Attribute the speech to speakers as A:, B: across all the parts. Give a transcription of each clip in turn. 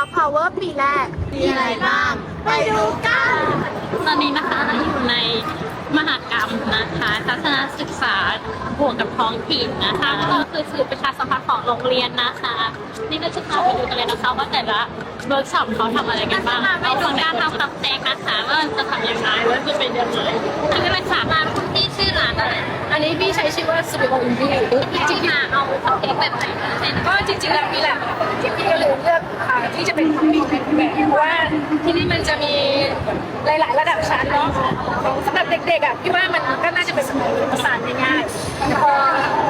A: ซอฟต์พาวเวอร์ปีแรก มีอะไรบ้าง ไปดูกัน
B: ตอนนี้นะคะอยู่ในมหากรรมนะคะทัศนศึกษาบวกกับท้องถิ่นนะคะก็คือสื่อประชาสัมพันธ์ของโรงเรียนนะคะ นี่ก็จะพาไปดูกันเลยนะคะว่าแต่ละเวิร์กช็อปเขาทำอะไรกันบ้างไปดูการทำคัพเค้กนะคะว่าจะทำยังไงว่าจะเป็นยังไงอันนี้เป็นสาขาที่ชื่อร้านอะไร
A: อันนี้พี่ใช้ชื่อว่าสตูดิโออินดี้
B: จริงๆมาเอาคัพเค้กแบบไหนมาเช่น
A: ก็จริงๆแล้วนี่แหละที่พี่ก็เลยเลือกอ่า ที่จะเป็นคอมมิชแบบเพราะว่าที่นี่มันจะมีหลาย ๆ ระดับชั้นเนาะของสำหรับเด็กๆอะพี่ว่ามันก็น่าจะเป็นประสานง่ายๆพอ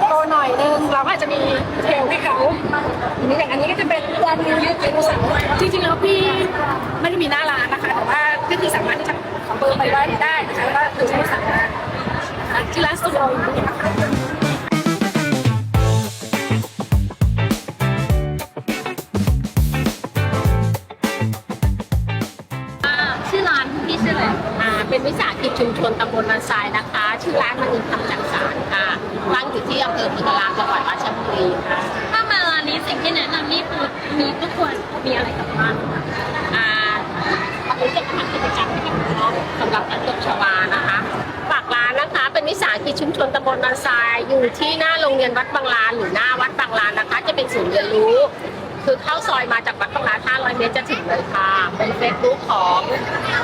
A: โตหน่อยนึงเราก็อาจจะมีเทลให้เขาอันนี้อย่างอันนี้ก็จะเป็นวันยืดเป็นภาษาจริงๆแล้วพี่ไม่ได้มีหน้าร้านนะคะแต่ว่าก็คือสามารถที่จะขอเบอร์ไปไว้ได้นะคะแล้วก็คือใช้สามารถที่ร้านสตูดิโออินดี้นะคะ เป็นวิสาหกิจชุมชนตำบลมันทรายนะคะ ชื่อร้านมันอินทำจักสารค่ะตั้งอยู่ที่อำเภอพุทธรามจังหวัดราชบุรีค่ะ
B: ถ้ามาร้านนี้สิ่งที่แนะนำนี่คือมีทุกคนมีอะไรกลับบ้าน
A: อ่าวันนี้จะทำกิจกรรมให้กับน้องสำหรับนักจบชวานะคะฝากร้านนะคะ เป็นวิสาหกิจชุมชนตำบลมันทรายอยู่ที่หน้าโรงเรียนวัดบางลานหรือหน้าวัดบางลานนะคะ จะเป็นศูนย์เรียนรู้ คือเข้าซอยมาจากวัดบางลาน500 เมตรจะถึงเลยค่ะ เป็นเฟซบุ๊กของ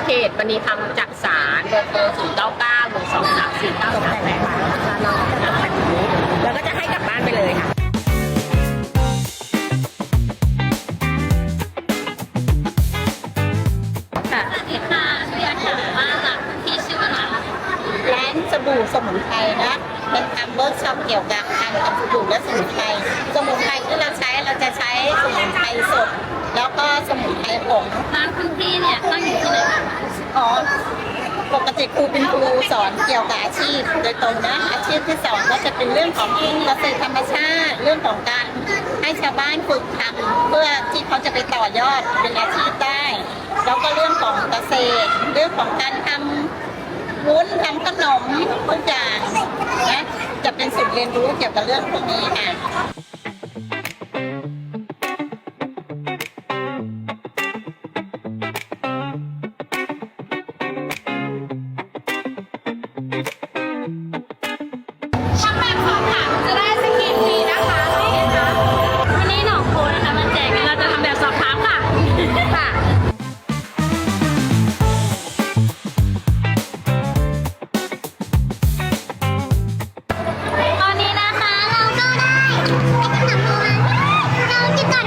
A: เพจมณีธรรมจักสารเบอร์โทร0 9 9 1 2 3 4 9 3 8นะคะน้องแบบนี้แล้วก็จะให้กลับบ้านไปเลยค่ะ
B: ค่ะสวัสามว่าร้านที่ชื่อว่าร้านอะไร
C: ร้านสบู่สมุนไพรนะ เป็นทำเวิร์กช็อปเกี่ยวกับการทำสบู่และสมุนไพรสมุนไพรที่เราใช้เราจะใช้สมุนไพรสด แล้วก็สมุนไพรผง
B: ร้านคุณพี่เนี่ยตั้งอยู่ที่ไหนคะ
C: อ๋อปกติครูเป็นครูสอนเกี่ยวกับอาชีพ โดยตรงนะอาชีพที่สอนก็จะเป็นเรื่องของเกษตรธรรมชาติ เรื่องของการให้ชาวบ้านฝึกทำเพื่อที่เขาจะไปต่อยอดเป็นอาชีพได้ แล้วก็เรื่องของเกษตร เรื่องของการทำ วุ้นทำขนมทุกอย่างนะจะเป็นสิ่งเรียนรู้เกี่ยวกับเรื่องพวกนี้ค่ะ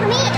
B: เ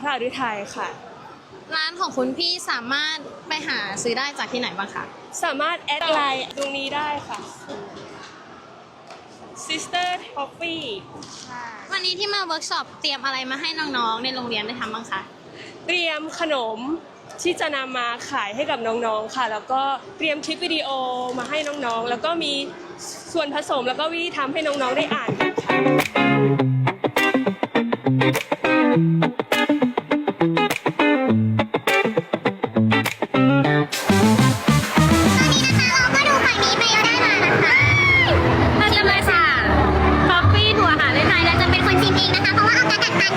B: พระ
D: ฤทัยค่ะ
E: ร้านของคุณพี่สามารถไปหาซื้อได้จากที่ไหนบ้างคะ
D: สามารถแอดไลน์ตรงนี้ได้ค่ะ Sister Coffee
E: วันนี้ที่มาเวิร์กช็อปเตรียมอะไรมาให้น้องๆ ในโรงเรียนได้ทำบ้างคะ
D: เตรียมขนมที่จะนำมาขายให้กับน้องๆ ค่ะ แล้วก็เตรียมคลิปวิดีโอมาให้น้องๆ แล้วก็มีส่วนผสมแล้วก็วิธีทำให้น้องๆ ได้อ่านกันค่ะ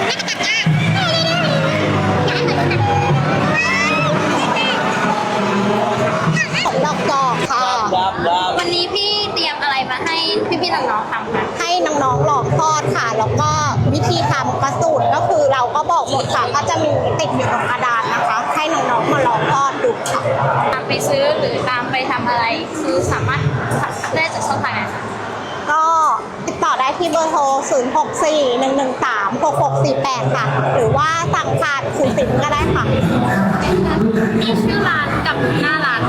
B: Ha ha ha! ที่เบ
C: อร์โทร 0 6 4 1 1 3 6 6 4 8 ค่ะ หรือว่าสั่งผ่านคูสินก็ได้ค่ะ
E: มีชื่อร้านกับหน้าร้าน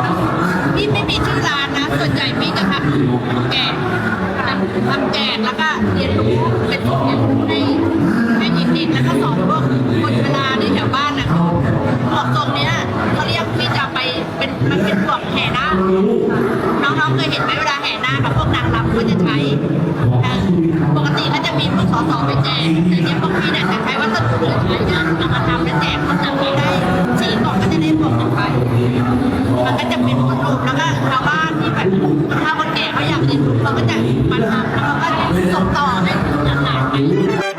E: มี่
F: ไม่มีชื่อร้านนะ ส่วนใหญ่พี่จะทำแจกทำแจกแล้วก็เรียนรู้เป็นจุดเรียนรู้ให้ให้เด็กๆแล้วก็สอนพวกคนเวลาในแถวบ้านนะหมวกทรงเนี้ยเขาเรียกพี่จะไป เป็นมันเป็นหมวกแห่นาคน้องๆเคยเห็นไหมเวลาแห่นาคกับพวกนางรำก็จะใช้ปกติก็จะมีพวกสสไปแจกแต่เนี่ยพวกพี่เนี่ยจะใช้วัสดุเหลือใช้เนี่ยเอามาทำเป็นแจกคนนั้นที่ได้สี่กล่องก็จะได้หมวกหนึ่งใบมันก็จะเป็นคนรูปแล้วก็ชาวบ้านที่แบบถ้าคนแก่เขาอยากเรียนรู้เราก็จะมาทำแล้วก็ส่งต่อให้หลานๆไป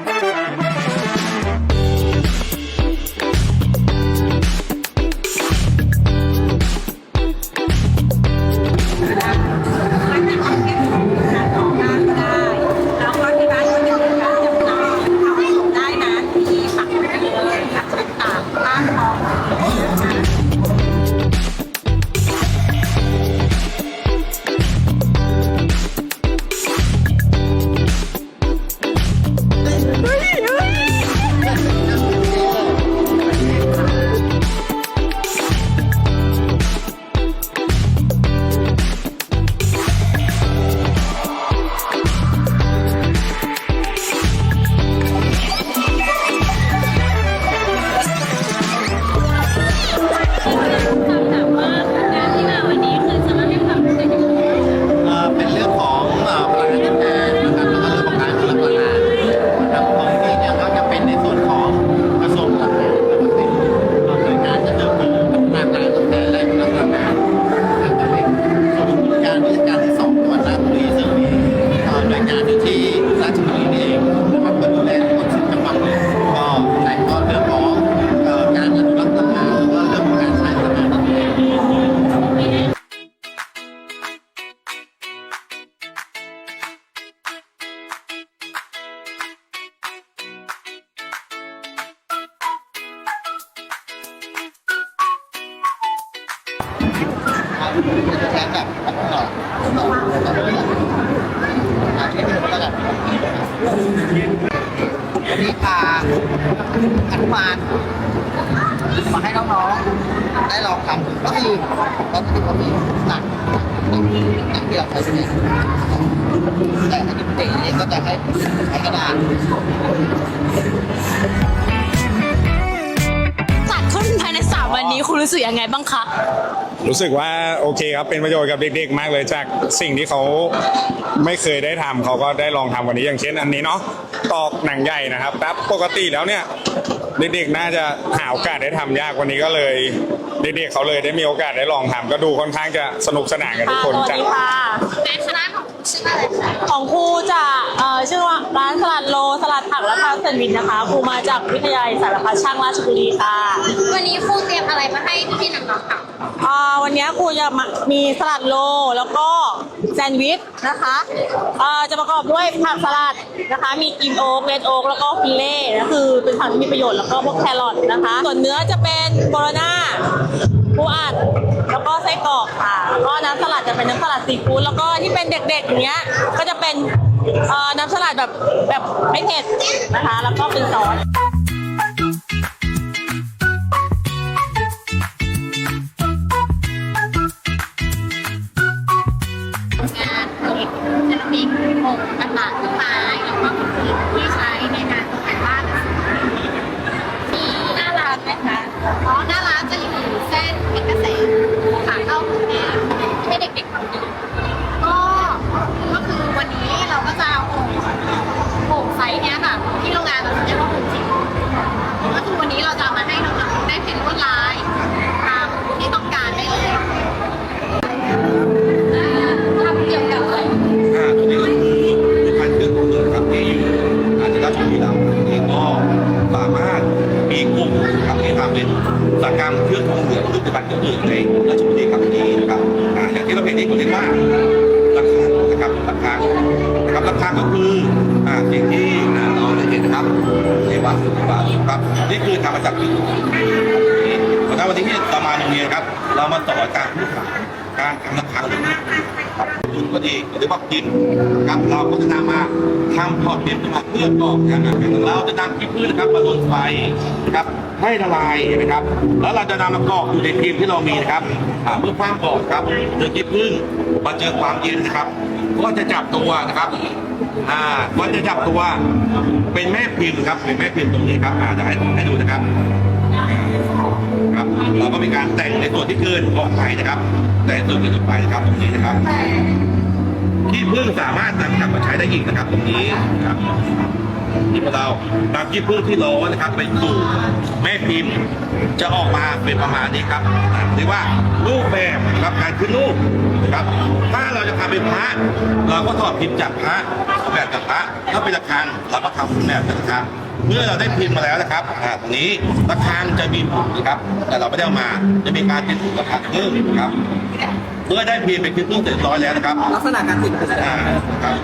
G: วันนี้พาอนุมานมาให้น้องๆ ได้ลองทำก็คือตอนนี้เขามีหนักหนักที่เราใช้เป็นแต่อันนี้เด็กเองก็จะให้ใช้กระดาษ
E: จัดขึ้นภายในสามวันนี้คุณรู้สึกยังไงบ้างคะ
H: รู้สึกว่าโอเคครับเป็นประโยชน์กับเด็กๆ มากเลยจากสิ่งที่เขาไม่เคยได้ทำเขาก็ได้ลองทำวันนี้อย่างเช่นอันนี้เนาะตอกหนังใหญ่นะครับแต่ปกติแล้วเนี่ยเด็กๆน่าจะหาโอกาสได้ทำยากวันนี้ก็เลย เด็กๆเขาเลยได้มีโอกาสได้ลองทำก็ดูค่อนข้างจะสนุกสนานกันทุกคนจาก
E: ในคณะของคุณชื่ออะไรคะ
I: ของครูจะเอ่อชื่อว่าร้านสลัดโลสลัดผักและทานแซนด์วิชนะคะครูมาจากวิทยาลัยสารพัดช่างราชบุรีค่ะ
E: วันนี้ครูเตรียมอะไรมาให้พี่ๆน้องๆทำ
I: อ่าวันนี้ครูจะมามีสลัดโลแล้วก็แซนด์วิชนะคะอ่าจะประกอบด้วยผักสลัดนะคะ มีกรีนโอ๊กเรดโอ๊กแล้วก็ฟิลเล่ก็คือเป็นผักที่มีประโยชน์แล้วก็พวกแครอทนะคะ ส่วนเนื้อจะเป็นโบโลน่าปูอัดแล้วก็ไส้กรอกค่ะแล้วก็น้ำสลัดจะเป็นน้ำสลัดซีฟู้ดแล้วก็ที่เป็นเด็กๆอย่างเงี้ยก็จะเป็นเอ่อน้ำสลัดแบบแบบไม่เผ็ดนะคะ แล้วก็เป็นซอส
J: หกพันบาทขึ้นไป หรือว่ากินครับเราก็จะนำมาทำพอร์ตเปลี่ยนขึ้นมาเพื่อบอกการงานเราจะนำขี้พืชนะครับมาลนไฟนะครับให้ละลายนไหมครับ แล้วเราจะนำมากรอกอยู่ในพิมพ์ที่เรามีนะครับเพื่อความกรอบครับเจอขี้ผึ้งมาเจอความเย็นนะครับ ก็จะจับตัวนะครับอ่าก็จะจับตัวเป็นแม่พิมพ์ครับเป็นแม่พิมพ์ตรงนี้ครับอ่าจะให้ให้ดูนะครับครับเราก็มีการแต่งในส่วนที่เกินออกไปนะครับ แต่ส่วนที่เกินไปนะครับตรงนี้นะครับ ที่พึ่งสามารถนำกลับมาใช้ได้อีกนะครับ ตรงนี้ครับที่พวกเรานำที่พึ่งที่โลนะครับไปสู่แม่พิมพ์จะออกมาเป็นประมาณนี้ครับหรือว่ารูปแบบครับการขึ้นรูปนะครับถ้าเราจะทำเป็นพระเราก็ถอดพิมพ์จากพระแบบจากพระถ้าเป็นระฆังเราก็ทำแบบจากระฆัง เมื่อเราได้พิมพ์มาแล้วนะครับอ่าตรงนี้ระฆังจะมีปุ่มนะครับ แต่เราไม่ได้เอามาจะมีการติดปุ่มระฆังเพิ่มครับ เมื่อได้พิมพ์เป็นพิมพ์ตู้เสร็จร้อยแล้วนะครับ
I: ลักษณะการติดคือ
J: อ่าครับ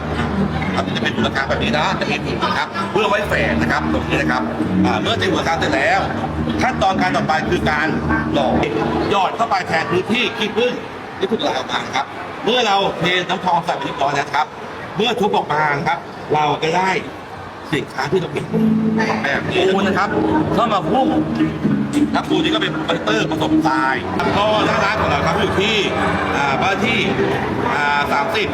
J: ครับจะเป็นมูลค่าแบบนี้นะจะมีปุ่มนะครับเพื่อไว้แฝงนะครับตรงนี้นะครับอ่าเมื่อติดมูลค่าเสร็จแล้ว ขั้นตอนการต่อไปคือการหล่อหยอดเข้าไปแทนพื้นที่ขี้ผึ้งที่ถูกไหลออกมาครับ เมื่อเราเทน้ำทองใส่ไปเรียบร้อยแล้วครับ เมื่อทุบออกมาครับ เราก็ได้ สินค้าที่เราเก็บแบบนี้นะครับเข้ามาพุ่งครับปูนี่ก็เป็นคอนเตอร์ผสมทรายแล้วก็หน้าร้านของเราครับอยู่ที่อ่าบ้านที่อ่าสามสิบ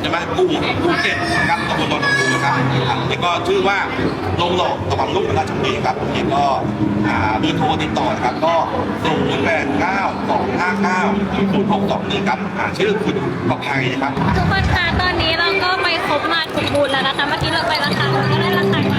J: ใช่ไหมกุ้งกุ้งเก็ตครับตำบลดอนตะปูครับอ่านี่ก็ชื่อว่าลงหลอกตะบังลูกราชบุรีครับนี่ก็อ่าเบอร์โทรติดต่อนะครับก็ศูนย์แปดเก้าสองห้าเก้าศูนย์หกสองหนึ่งครับอ่าชื่อคุณประภัยนะครับ
E: ทุกคนคะตอนนี้เราก็ไป ครบมาถูกบูรแล้วนะคะ เมื่อกี้เราไป
D: ราคาเราก็ได้
E: ราคา